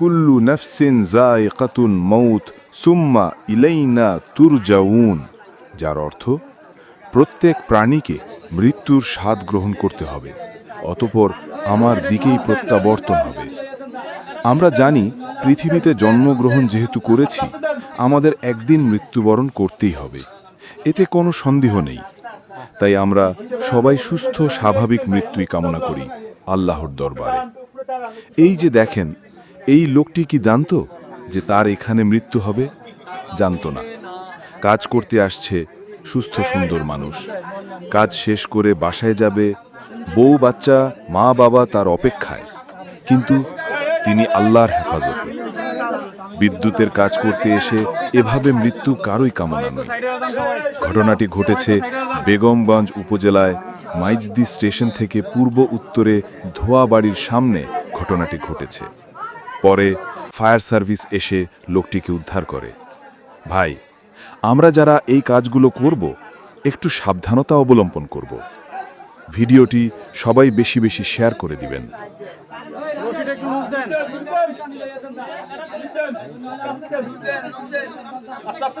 কুল্লু নফসিন জায়কাতুন মৌত সুম্মা ইলাইনা তুরজাউন, যার অর্থ, প্রত্যেক প্রাণীকে মৃত্যুর স্বাদ গ্রহণ করতে হবে, অতপর আমার দিকেই প্রত্যাবর্তন হবে। আমরা জানি, পৃথিবীতে জন্মগ্রহণ যেহেতু করেছি, আমাদের একদিন মৃত্যুবরণ করতেই হবে। এতে কোনো সন্দেহ নেই। তাই আমরা সবাই সুস্থ, স্বাভাবিক মৃত্যুই কামনা করি আল্লাহর দরবারে। এই যে দেখেন এই লোকটি কি জানতো যে তার এখানে মৃত্যু হবে? জানতো না। কাজ করতে আসছে সুস্থ সুন্দর মানুষ। কাজ শেষ করে বাসায় যাবে। বউ বাচ্চা, মা বাবা তার অপেক্ষায়। কিন্তু তিনি আল্লাহর হেফাজতে। বিদ্যুতের কাজ করতে এসে এভাবে মৃত্যু কারোই কামনা নয়। ঘটনাটি ঘটেছে বেগমগঞ্জ উপজেলায় মাইজদি স্টেশন থেকে পূর্ব উত্তরে ধোয়া বাড়ির সামনে ঘটনাটি ঘটেছে। পরে ফায়ার সার্ভিস এসে লোকটিকে উদ্ধার করে। ভাই, আমরা যারা এই কাজগুলো করব, একটু সাবধানতা অবলম্বন করব। ভিডিওটি সবাই বেশি বেশি শেয়ার করে দিবেন। আস্তে আস্তে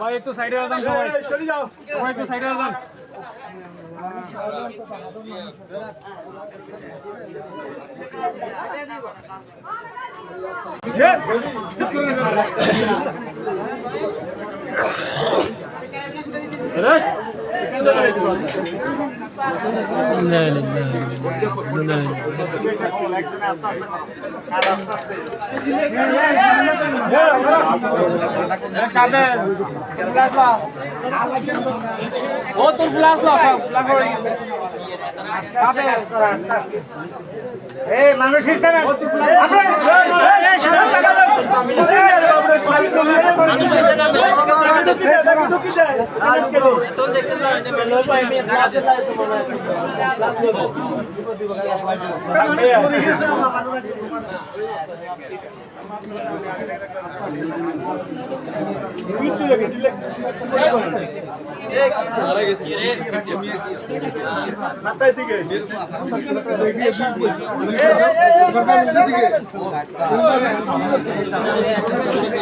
ভাই একটু সাইডে যান সবাই। সবাই একটু সাইডে গ্লাস লা ও তোর গ্লাস লা সব লাগা হয়ে গেছে এই মানুষ হিসেবে মাথায় দিকে এই, এই,